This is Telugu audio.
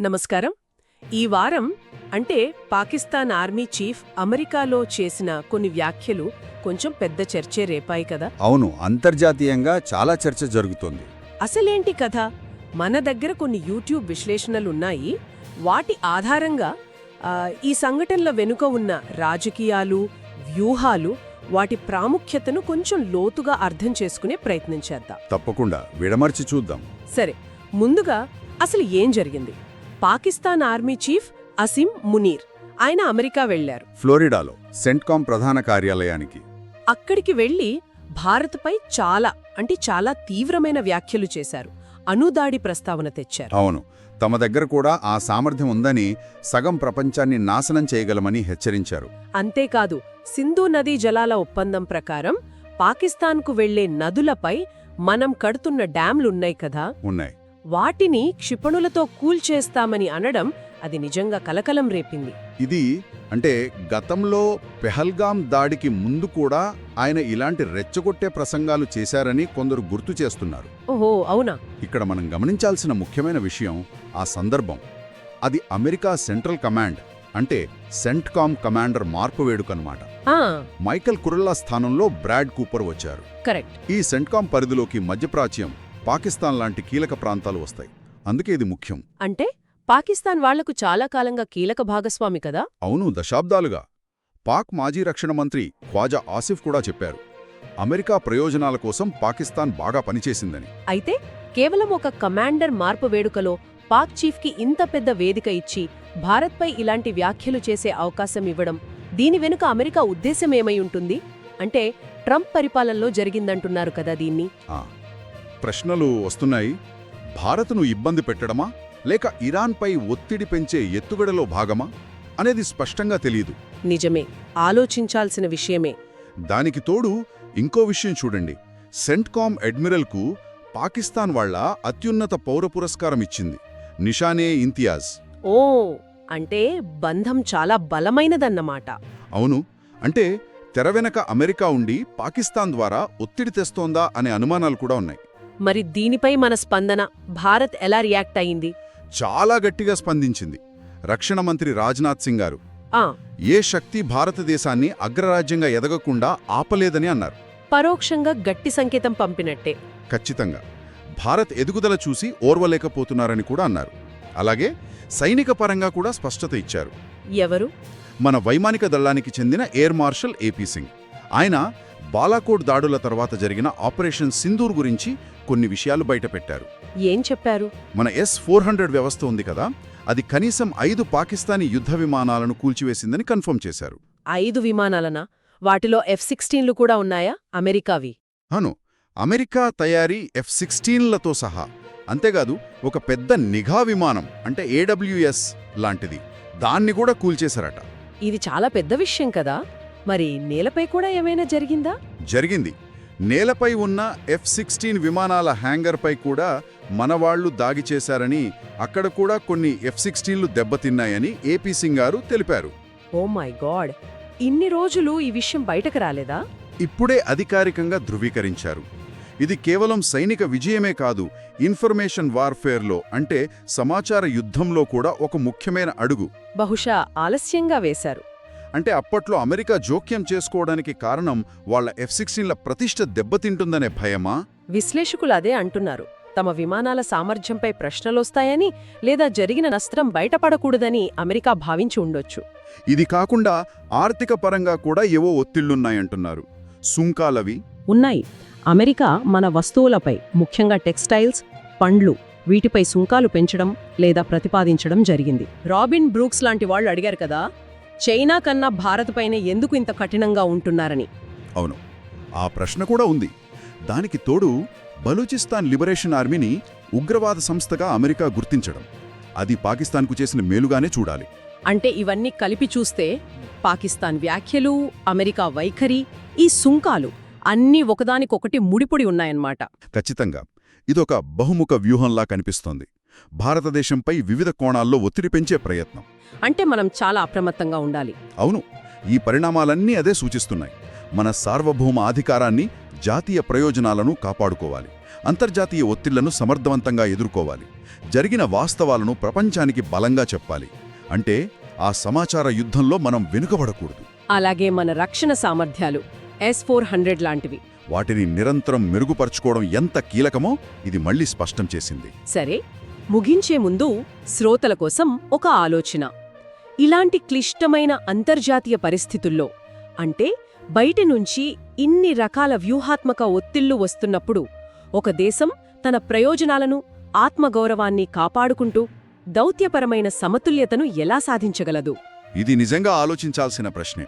నమస్కారం. ఈ వారం అంటే పాకిస్తాన్ ఆర్మీ చీఫ్ అమెరికాలో చేసిన కొన్ని వ్యాఖ్యలు కొంచెం పెద్ద చర్చే రేపాయి కదా? అవును అంతర్జాతీయంగా చాలా చర్చ జరుగుతోంది. అసలేంటి కథ? మన దగ్గర కొన్ని యూట్యూబ్ విశ్లేషణలున్నాయి వాటి ఆధారంగా ఆ, ఈ సంఘటనల వెనుక ఉన్న రాజకీయాలు వ్యూహాలు వాటి ప్రాముఖ్యతను కొంచెం లోతుగా అర్థం చేసుకునే ప్రయత్నం చేద్దాం. తప్పకుండా విడమర్చి చూద్దాం. సరే ముందుగా అసలు ఏం జరిగింది? Pakistan army chief Asim Munir. ఆయన అమెరికా వెళ్ళారు ఫ్లోరిడాలో సెంట్కామ్ ప్రధాన కార్యాలయానికి. అక్కడికి వెళ్ళి భారత్పై చాలా అంటే చాలా తీవ్రమైన వ్యాఖ్యలు చేశారు. అనుదాడి ప్రస్తావన తెచ్చారు. అవును తమ దగ్గర కూడా ఆ సామర్థ్యం ఉందని సగం ప్రపంచాన్ని నాశనం చేయగలమని హెచ్చరించారు. అంతేకాదు సింధు నదీ జలాల ఒప్పందం ప్రకారం పాకిస్తాన్కు వెళ్ళే నదులపై మనం కడుతున్న డ్యాంలున్నాయి కదా? ఉన్నాయి. వాటిని క్షిపణులతో కూల్చేస్తామని అనడం అది నిజంగా కలకలం రేపింది. ఇది అంటే గతంలో పెహల్గాం దాడికి ముందు కూడా ఆయన ఇలాంటి రెచ్చగొట్టే ప్రసంగాలు చేశారని కొందరు గుర్తు చేస్తున్నారు. ఓహో అవునా? ఇక్కడ మనం గమనించాల్సిన ముఖ్యమైన విషయం ఆ సందర్భం. అది అమెరికా సెంట్రల్ కమాండ్ అంటే సెంట్కామ్ కమాండర్ మార్పు వేడుకన్నమాట ఆ. మైకల్ కురల్లా స్థానంలో బ్రాడ్ కూపర్ వచ్చారు. కరెక్ట్. ఈ సెంట్కామ్ పరిధిలోకి మధ్యప్రాచ్యం పాకిస్తాన్ లాంటి కీలక ప్రాంతాలు వస్తాయి. అందుకే ఇది ముఖ్యం. అంటే పాకిస్తాన్ వాళ్ళకు చాలా కాలంగా కీలక భాగస్వామి కదా? అవును దశాబ్దాలుగా. పాక్ మాజీ రక్షణ మంత్రి ఖ్వాజా ఆసిఫ్ కూడా చెప్పారు. అమెరికా ప్రయోజనాల కోసం పాకిస్తాన్ బాగా పనిచేసిందని. అయితే కేవలం ఒక కమాండర్ మార్పు వేడుకలో పాక్ చీఫ్కి ఇంత పెద్ద వేదిక ఇచ్చి భారత్పై ఇలాంటి వ్యాఖ్యలు చేసే అవకాశం ఇవ్వడం దీని వెనుక అమెరికా ఉద్దేశమేమై ఉంటుంది? అంటే ట్రంప్ పరిపాలనలో జరిగిందంటున్నారు కదా దీన్ని? ఆ, ప్రశ్నలు వస్తున్నాయి. భారత్ను ఇబ్బంది పెట్టడమా? లేక ఇరాన్పై ఒత్తిడి పెంచే ఎత్తుగడలో భాగమా? అనేది స్పష్టంగా తెలియదు నిజమే. ఆలోచించాల్సిన విషయమే. దానికి తోడు ఇంకో విషయం చూడండి. సెంట్కామ్ అడ్మిరల్కు పాకిస్తాన్ వాళ్ళ అత్యున్నత పౌర పురస్కారం ఇచ్చింది. నిషానే ఇంతియాజ్. ఓ! అంటే బంధం చాలా బలమైనదన్నమాట. అవును. అంటే తెర వెనక అమెరికా ఉండి పాకిస్తాన్ ద్వారా ఒత్తిడి తెస్తోందా అనే అనుమానాలు కూడా ఉన్నాయి. మరి దీనిపై మన స్పందన భారత్ ఎలా రియాక్ట్ అయింది చాలా గట్టిగా స్పందించింది. రక్షణ మంత్రి రాజ్నాథ్ సింగ్ గారు. ఏ శక్తి భారతదేశాన్ని అగ్రరాజ్యంగా ఎదగకుండా ఆపలేదని అన్నారు. పరోక్షంగా గట్టి సంకేతం పంపినట్టే. ఖచ్చితంగా. భారత్ ఎదుగుదల చూసి ఓర్వలేకపోతున్నారని కూడా అన్నారు. అలాగే సైనిక పరంగా కూడా స్పష్టత ఇచ్చారు. ఎవరు? మన వైమానిక దళానికి చెందిన ఎయిర్ మార్షల్ ఏపీ సింగ్. ఆయన బాలాకోట్ దాడుల తర్వాత జరిగిన ఆపరేషన్ సింధూర్ గురించి కొన్ని విషయాలు బయటపెట్టారు. ఏం చెప్పారు? మన ఎస్ ఫోర్ హండ్రెడ్ వ్యవస్థ ఉంది కదా అది కనీసం ఐదు పాకిస్తానీ యుద్ధ విమానాలను కూల్చివేసిందని కన్ఫర్మ్ చేశారు. ఐదు విమానాలనా? వాటిలో ఎఫ్ సిక్స్టీన్లు కూడా ఉన్నాయా? అమెరికావి. అను అమెరికా తయారీ ఎఫ్ సిక్స్టీన్లతో సహా. అంతేకాదు ఒక పెద్ద నిఘా విమానం అంటే ఏడబ్ల్యూఎస్ లాంటిది దాన్ని కూడా కూల్చేశారట. ఇది చాలా పెద్ద విషయం కదా? మరి నేలపై కూడా ఏమైనా జరిగిందా? జరిగింది. నేలపై ఉన్న ఎఫ్ సిక్స్టీన్ విమానాల హ్యాంగర్పై కూడా మనవాళ్ళు దాగి చేశారని అక్కడ కూడా కొన్ని ఎఫ్ సిక్స్టీన్లు దెబ్బతిన్నాయని ఏపీ సింగ్ గారు తెలిపారు. Oh my god! ఇన్ని రోజులు ఈ విషయం బయటకు రాలేదా? ఇప్పుడే అధికారికంగా ధృవీకరించారు. ఇది కేవలం సైనిక విజయమే కాదు ఇన్ఫర్మేషన్ వార్ఫేర్లో అంటే సమాచార యుద్ధంలో కూడా ఒక ముఖ్యమైన అడుగు. బహుశా ఆలస్యంగా వేశారు. అంటే అప్పట్లో అమెరికా జోక్యం చేసుకోవడానికి కారణం వాళ్ళ ఎఫ్ సిక్స్టీన్ల ప్రతిష్ట దెబ్బతింటుందనే భయమా? విశ్లేషకులు అదే అంటున్నారు. తమ విమానాల సామర్థ్యంపై ప్రశ్నలొస్తాయని లేదా జరిగిన నష్టం బయటపడకూడదని అమెరికా భావించి ఉండొచ్చు. ఇది కాకుండా ఆర్థిక పరంగా కూడా ఏవో ఒత్తిళ్ళున్నాయంటున్నారు సుంకాలవి? ఉన్నాయి. అమెరికా మన వస్తువులపై ముఖ్యంగా టెక్స్టైల్స్ పండ్లు వీటిపై సుంకాలు పెంచడం లేదా ప్రతిపాదించడం జరిగింది. రాబిన్ బ్రూక్స్ లాంటి వాళ్ళు అడిగారు కదా చైనా కన్నా భారత్పైనే ఎందుకు ఇంత కఠినంగా ఉంటున్నారని. అవును. ఆ ప్రశ్న కూడా ఉంది. దానికి తోడు బలూచిస్తాన్ లిబరేషన్ ఆర్మీని ఉగ్రవాద సంస్థగా అమెరికా గుర్తించడం. అది పాకిస్తాన్కు చేసిన మేలుగానే చూడాలి. అంటే ఇవన్నీ కలిపి చూస్తే పాకిస్తాన్ వ్యాఖ్యలు అమెరికా వైఖరి ఈ సుంకాలు అన్నీ ఒకదానికొకటి ముడిపడి ఉన్నాయన్నమాట. ఖచ్చితంగా. ఇదొక బహుముఖ వ్యూహంలా కనిపిస్తోంది. భారతదేశంపై వివిధ కోణాల్లో ఒత్తిడి పెంచే ప్రయత్నం. అంటే మనం చాలా అప్రమత్తంగా ఉండాలి. అవును ఈ పరిణామాలన్నీ అదే సూచిస్తున్నాయి. మన సార్వభౌమ అధికారాన్ని జాతీయ ప్రయోజనాలను కాపాడుకోవాలి. అంతర్జాతీయ ఒత్తిళ్ళను సమర్థవంతంగా ఎదుర్కోవాలి. జరిగిన వాస్తవాలను ప్రపంచానికి బలంగా చెప్పాలి. అంటే ఆ సమాచార యుద్ధంలో మనం వెనుకబడకూడదు. అలాగే మన రక్షణ సామర్థ్యాలు ఎస్ ఫోర్ హండ్రెడ్ లాంటివి. వాటిని నిరంతరం మెరుగుపరుచుకోవడం ఎంత కీలకమో ఇది మళ్ళీ స్పష్టం చేసింది. సరే ముగించే ముందు శ్రోతల కోసం ఒక ఆలోచన. ఇలాంటి క్లిష్టమైన అంతర్జాతీయ పరిస్థితుల్లో అంటే బయటి నుంచి ఇన్ని రకాల వ్యూహాత్మక ఒత్తిళ్ళు వస్తున్నప్పుడు ఒక దేశం తన ప్రయోజనాలను ఆత్మగౌరవాన్ని కాపాడుకుంటూ దౌత్యపరమైన సమతుల్యతను ఎలా సాధించగలదు? ఇది నిజంగా ఆలోచించాల్సిన ప్రశ్నే.